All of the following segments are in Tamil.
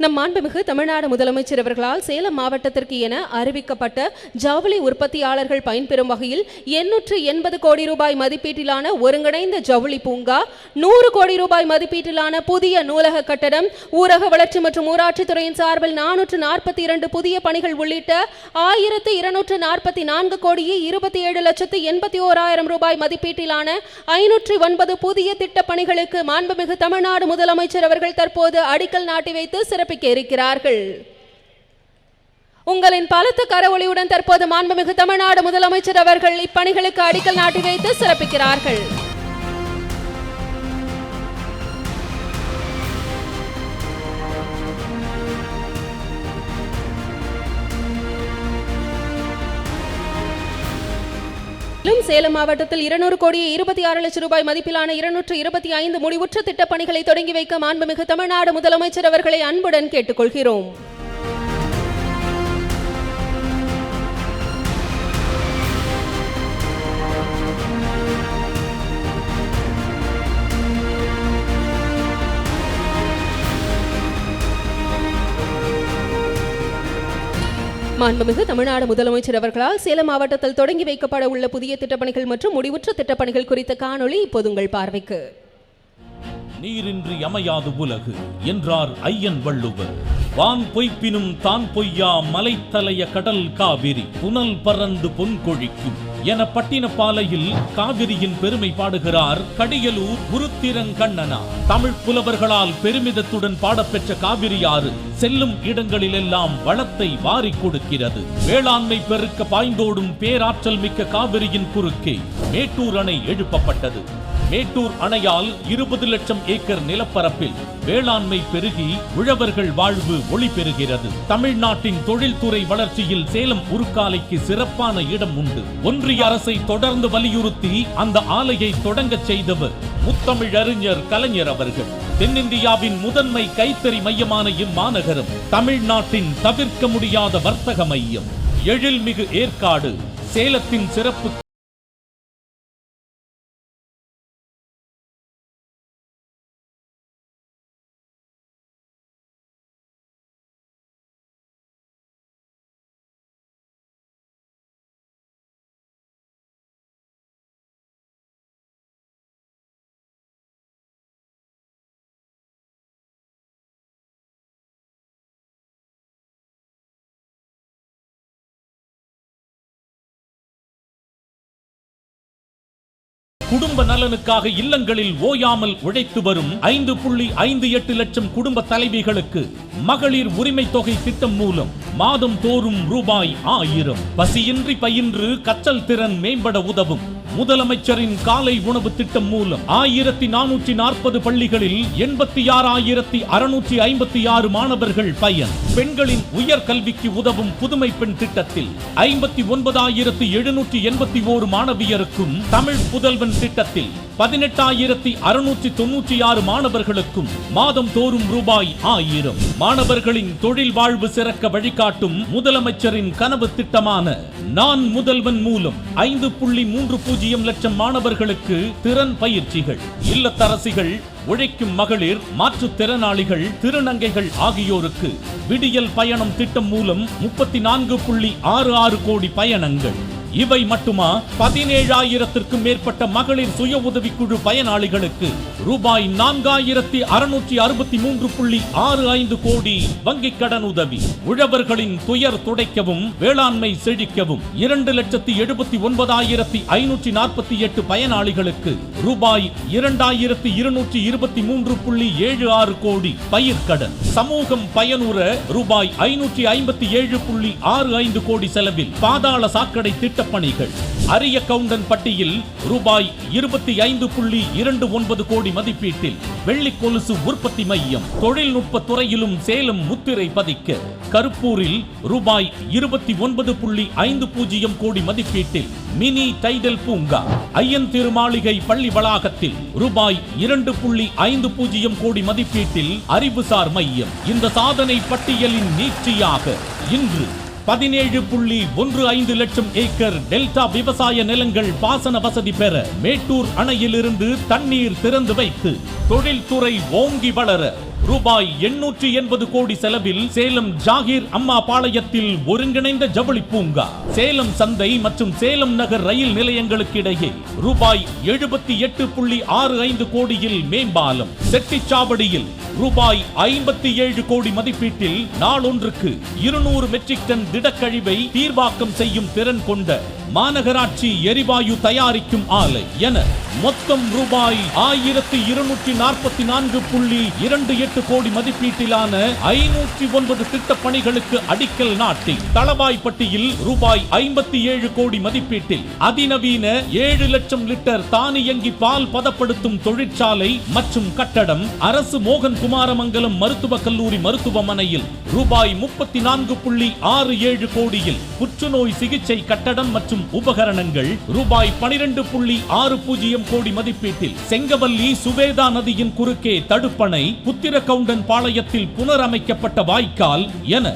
நம் மாண்புமிகு தமிழ்நாடு முதலமைச்சர் அவர்களால் சேலம் மாவட்டத்திற்கு என அறிவிக்கப்பட்ட ஜவுளி உற்பத்தியாளர்கள் பயன்பெறும் வகையில் எண்ணூற்று எண்பது கோடி ரூபாய் மதிப்பீட்டிலான ஒருங்கிணைந்த ஜவுளி பூங்கா நூறு கோடி ரூபாய் மதிப்பீட்டிலான புதிய நூலக கட்டடம் ஊரக வளர்ச்சி மற்றும் ஊராட்சித்துறையின் சார்பில் நானூற்று நாற்பத்தி இரண்டு புதிய பணிகள் உள்ளிட்ட ஆயிரத்து இருநூற்று நாற்பத்தி நான்கு கோடியே இருபத்தி ஏழு லட்சத்து எண்பத்தி ஓராயிரம் ரூபாய் மதிப்பீட்டிலான ஐநூற்றி ஒன்பது புதிய திட்ட பணிகளுக்கு மாண்புமிகு தமிழ்நாடு முதலமைச்சர் அவர்கள் தற்போது அடிக்கல் நாட்டி வைத்து சிறப்பு விண்ணப்பிக்க இருக்கிறார்கள் உங்களின் பலத்த கரவொளியுடன் தற்போது மாண்புமிகு தமிழ்நாடு முதலமைச்சர் அவர்கள் இப்பணிகளுக்கு அடிக்கல் நாட்டி வைத்து சிறப்பிக்கிறார்கள். மற்றும் சேலம் மாவட்டத்தில் இருநூறு கோடியே இருபத்தி ஆறு லட்சம் ரூபாய் மதிப்பிலான இருநூற்று இருபத்தி ஐந்து முடிவுற்ற திட்டப்பணிகளை தொடங்கி வைக்க மாண்புமிகு தமிழ்நாடு முதலமைச்சர் அவர்களை அன்புடன் கேட்டுக்கொள்கிறோம். மாண்புமிகு தமிழ்நாடு முதலமைச்சர் அவர்களால் சேலம் மாவட்டத்தில் தொடங்கி வைக்கப்பட உள்ள புதிய திட்டப்பணிகள் மற்றும் முடிவுற்ற திட்டப்பணிகள் குறித்த காணொளி இப்போது உங்கள் பார்வைக்கு. நீரின்றி அமையாது உலகு என்றார் ஐயன் வள்ளுவர். வான் பொய்ப்பினும் தான் பொய்யா மலைத்தலைய கடல் காவிரி புனல் பறந்து பொன் கொழிக்கும். என பட்டினப்பாலையில் காவிரியின் பெருமை பாடுகிறார் கடியலூர் குருத்திரங்கண்ணனா தமிழ் புலவர்களால் பெருமிதத்துடன் பாடப்பெற்ற காவிரியாறு செல்லும் இடங்களிலெல்லாம் வளத்தை வாரிக் கொடுக்கிறது. வேளாண்மை பெருக்க பாய்ந்தோடும் பேராற்றல் மிக்க காவிரியின் குறுக்கே மேட்டூர் அணை எழுப்பப்பட்டது. மேட்டூர் அணையால் இருபது லட்சம் ஏக்கர் நிலப்பரப்பில் வேளாண்மை பெருகி உழவர்கள் வாழ்வு ஒளி பெறுகிறது. தமிழ்நாட்டின் தொழில்துறை வளர்ச்சியில் சேலம் உருக்காலைக்கு சிறப்பான இடம் உண்டு. ஒன்றிய அரசை தொடர்ந்து வலியுறுத்தி அந்த ஆலையை தொடங்க செய்தவர் முத்தமிழ் அறிஞர் கலைஞர் அவர்கள். தென்னிந்தியாவின் முதன்மை கைத்தறி மையமான இம்மாநகரம் தமிழ்நாட்டின் தவிர்க்க முடியாத வர்த்தக மையம். எழில்மிகு ஏற்காடு சேலத்தின் சிறப்பு குடும்ப நலனுக்காக இல்லங்களில் ஓயாமல் உழைத்து வரும் ஐந்து புள்ளி ஐந்து எட்டு லட்சம் குடும்ப தலைவிகளுக்கு மகளிர் உரிமை தொகை திட்டம் மூலம் மாதம் தோறும் ரூபாய் ஆயிரம். பசியின்றி பயின்று கற்றல் திறன் மேம்பட உதவும். முதலமைச்சரின் காலை உணவு திட்டம் மூலம் ஆயிரத்தி நானூற்றி நாற்பது பள்ளிகளில் எண்பத்தி ஆறாயிரத்தி அறுநூற்றி ஐம்பத்தி ஆறு மாணவர்கள் பயன். பெண்களின் உயர் கல்விக்கு உதவும் புதுமை பெண் திட்டத்தில் ஐம்பத்தி ஒன்பதாயிரத்தி எழுநூற்றி எண்பத்தி ஓரு மாணவியருக்கும் தமிழ் புதல்வன் திட்டத்தில் பதினெட்டாயிரத்தி அறுநூற்றி தொன்னூற்றி ஆறு மாணவர்களுக்கும் மாதம் தோறும் ரூபாய் ஆயிரம். மாணவர்களின் தொழில் வாழ்வு சிறக்க வழிகாட்டும் முதலமைச்சரின் கனவு திட்டமான நான் முதல்வன் மூலம் ஐந்து புள்ளி மூன்று பூஜ்ஜியம் லட்சம் மாணவர்களுக்கு திறன் பயிற்சிகள் இல்லத்தரசிகள் உழைக்கும் மகளிர் மாற்றுத்திறனாளிகள் திருநங்கைகள் ஆகியோருக்கு விடியல் பயணம் திட்டம் மூலம் முப்பத்தி நான்கு புள்ளி ஆறு ஆறு கோடி பயணங்கள். இவை மட்டுமா? பதினேழாயிரத்திற்கும் மேற்பட்ட மகளிர் சுய உதவிக்குழு பயனாளிகளுக்கு ரூபாய் நான்காயிரத்தி அறுநூற்றி அறுபத்தி மூன்று புள்ளி ஆறு ஐந்து கோடி வங்கிக் கடன் உதவி. உழவர்களின் துயர் துடைக்கவும் வேளாண்மை செழிக்கவும் இரண்டு லட்சத்தி எழுபத்தி ஒன்பதாயிரத்தி ஐநூற்றி நாற்பத்தி எட்டு பயனாளிகளுக்கு ரூபாய் இரண்டாயிரத்தி இருநூற்றி இருபத்தி மூன்று புள்ளி ஏழு ஆறு கோடி பயிர்க்கடன் சமூகம் பயனுற ரூபாய் ஐநூற்றி ஐம்பத்தி ஏழு புள்ளி ஆறு ஐந்து கோடி செலவில் பாதாள சாக்கடை திட்டம் திட்டப்பணிகள் அரிய கவுண்டன் பட்டியில் ரூபாய் இருபத்தி ஐந்து புள்ளி இரண்டு ஒன்பது கோடி மதிப்பீட்டில் வெள்ளி கொலுசு உற்பத்தி மையம் தொழில்நுட்ப துறையிலும் சேலம் முத்திரை பதிக்க. கருப்பூரில் ரூபாய் இருபத்தி ஒன்பது புள்ளி ஐந்து பூஜ்ஜியம் கோடி மதிப்பீட்டில் மினி டைடல் பூங்கா. ஐயன் திருமாளிகை பள்ளி வளாகத்தில் ரூபாய் இரண்டு புள்ளி ஐந்து பூஜ்ஜியம் கோடி மதிப்பீட்டில் அறிவுசார் மையம். இந்த சாதனை பட்டியலின் நீட்சியாக இன்று பதினேழு புள்ளி ஒன்று ஐந்து லட்சம் ஏக்கர் டெல்டா விவசாய நிலங்கள் பாசன வசதி பெற மேட்டூர் அணையிலிருந்து தண்ணீர் திறந்து வைத்து தொழில்துறை ஓங்கி வளர ரூபாய் எண்ணூற்றி எண்பது கோடி செலவில் சேலம் ஜாகிர் அம்மா பாளையத்தில் ஒருங்கிணைந்த ஜவுளி பூங்கா. சேலம் சந்தை மற்றும் சேலம் நகர் ரயில் நிலையங்களுக்கு இடையே ரூபாய் எழுபத்தி எட்டு புள்ளி ஆறு ஐந்து கோடியில் மேம்பாலம். செட்டிச்சாவடியில் ரூபாய் ஐம்பத்தி ஏழு கோடி மதிப்பீட்டில் நாளொன்றுக்கு இருநூறு மெட்ரிக் டன் திடக்கழிவை தீர்வாக்கம் செய்யும் திறன் கொண்ட மாநகராட்சி எரிவாயு தயாரிக்கும் ஆலை என மொத்தம் ரூபாய் ஆயிரத்தி இருநூற்றி நாற்பத்தி நான்கு புள்ளி இரண்டு எட்டு கோடி மதிப்பீட்டிலான ஐநூற்றி ஒன்பது திட்ட பணிகளுக்கு அடிக்கல் நாட்டி தளவாய்ப்பட்டியில் ரூபாய் ஐம்பத்தி ஏழு கோடி மதிப்பீட்டில் அதிநவீன ஏழு லட்சம் லிட்டர் தானியங்கி பால் பதப்படுத்தும் தொழிற்சாலை மற்றும் கட்டடம் அரசு மோகன் குமாரமங்கலம் மருத்துவக் கல்லூரி மருத்துவமனையில் ரூபாய் முப்பத்தி நான்கு புள்ளி ஆறு ஏழு கோடியில் புற்றுநோய் சிகிச்சை கட்டடம் மற்றும் உபகரணங்கள் ரூபாய் பனிரெண்டு புள்ளி ஆறு பூஜ்ஜியம் கோடி மதிப்பீட்டில் செங்கவல்லி சுவேதா நதியின் குறுக்கே தடுப்பணை புத்திரகவுண்டன் பாளையத்தில் புனரமைக்கப்பட்ட வாய்க்கால் என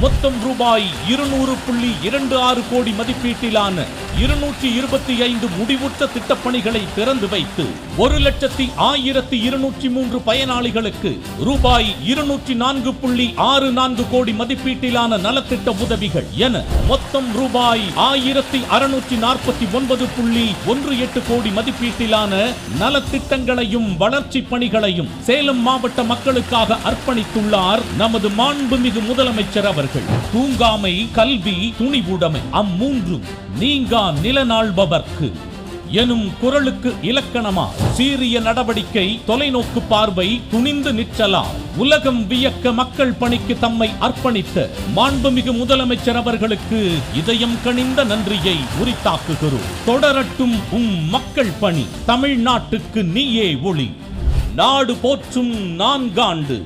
மொத்தம் ரூபாய் இருநூறு புள்ளி இரண்டு ஆறு கோடி மதிப்பீட்டிலான இருநூற்றி இருபத்தி ஐந்து முடிவுற்ற திட்டப்பணிகளை திறந்து வைத்து ஒரு லட்சத்தி ஆயிரத்தி இருநூற்றி மூன்று பயனாளிகளுக்கு ரூபாய் இருநூற்றி நான்கு புள்ளி ஆறு நான்கு கோடி மதிப்பீட்டிலான நலத்திட்ட உதவிகள் என மொத்தம் ரூபாய் ஆயிரத்தி அறுநூற்றி நாற்பத்தி ஒன்பது புள்ளி ஒன்று எட்டு கோடி மதிப்பீட்டிலான நலத்திட்டங்களையும் வளர்ச்சி பணிகளையும் சேலம் மாவட்ட மக்களுக்காக அர்ப்பணித்துள்ளார் நமது மாண்புமிகு முதலமைச்சர் அவர்கள். தூங்காமை கல்வி துணிவுடைமை அம்மூன்றும் நீங்கா நிலநாள்பவர்க்கு எனும் குரலுக்கு இலக்கணமா சீரிய நடவடிக்கை தொலைநோக்கு பார்வை துணிந்து நிற்றலா உலகம் வியக்க மக்கள் பணிக்கு தம்மை அர்ப்பணித்த மாண்புமிகு முதலமைச்சர் அவர்களுக்கு இதயம் கனிந்த நன்றியை உரித்தாக்குகிறோம். தொடரட்டும் உம் மக்கள் பணி தமிழ்நாட்டுக்கு நீயே ஒளி. நாடு போற்றும் நான்காண்டு.